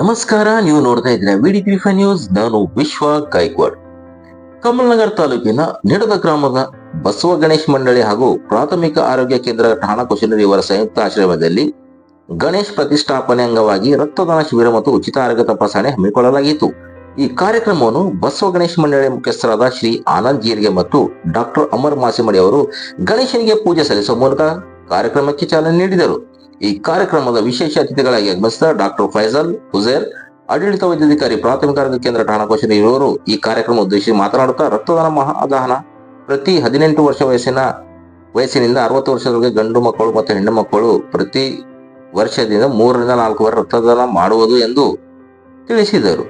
ನಮಸ್ಕಾರ, ನೀವು ನೋಡ್ತಾ ಇದ್ರೆ ವಿಡಿ ತ್ರೀಫೈ ನ್ಯೂಸ್ ನಾನು ವಿಶ್ವ ಗೈಕ್ವಾಡ್ ಕಮಲ್ನಗರ್ ತಾಲೂಕಿನ ನಿಡದ ಗ್ರಾಮದ ಬಸವ ಗಣೇಶ್ ಮಂಡಳಿ ಹಾಗೂ ಪ್ರಾಥಮಿಕ ಆರೋಗ್ಯ ಕೇಂದ್ರ ಠಾಣಾ ಕುಶಲರಿ ಇವರ ಸಂಯುಕ್ತ ಆಶ್ರಯದಲ್ಲಿ ಗಣೇಶ್ ಪ್ರತಿಷ್ಠಾಪನೆ ಅಂಗವಾಗಿ ರಕ್ತದಾನ ಶಿಬಿರ ಮತ್ತು ಉಚಿತ ಆರೋಗ್ಯ ತಪಾಸಣೆ ಹಮ್ಮಿಕೊಳ್ಳಲಾಗಿತ್ತು. ಈ ಕಾರ್ಯಕ್ರಮವನ್ನು ಬಸವ ಗಣೇಶ್ ಮಂಡಳಿ ಮುಖ್ಯಸ್ಥರಾದ ಶ್ರೀ ಆನಂದ್ ಜೀರ್ಗೆ ಮತ್ತು ಡಾಕ್ಟರ್ ಅಮರ್ ಮಾಸಿಮಡಿ ಅವರು ಗಣೇಶನಿಗೆ ಪೂಜೆ ಸಲ್ಲಿಸುವ ಮೂಲಕ ಕಾರ್ಯಕ್ರಮಕ್ಕೆ ಚಾಲನೆ ನೀಡಿದರು. ಈ ಕಾರ್ಯಕ್ರಮದ ವಿಶೇಷ ಅತಿಥಿಗಳಾಗಿ ಆಗಮಿಸಿದ ಡಾಕ್ಟರ್ ಫೈಜಲ್ ಹುಸೇರ್, ಆಡಳಿತ ವೈದ್ಯಾಧಿಕಾರಿ ಪ್ರಾಥಮಿಕ ಆರೋಗ್ಯ ಕೇಂದ್ರ ಠಾಣಾ ಇರುವವರು ಈ ಕಾರ್ಯಕ್ರಮ ಉದ್ದೇಶಿಸಿ ಮಾತನಾಡುತ್ತಾ ರಕ್ತದಾನ ಮಹಾದಾನ ಪ್ರತಿ ಹದಿನೆಂಟು ವರ್ಷ ವಯಸ್ಸಿನ ವಯಸ್ಸಿನಿಂದ ಅರವತ್ತು ವರ್ಷದವರೆಗೆ ಗಂಡು ಮಕ್ಕಳು ಮತ್ತು ಹೆಣ್ಣು ಮಕ್ಕಳು ಪ್ರತಿ ವರ್ಷದಿಂದ ಮೂರರಿಂದ ನಾಲ್ಕು ವರ್ಷ ರಕ್ತದಾನ ಮಾಡುವುದು ಎಂದು ತಿಳಿಸಿದರು.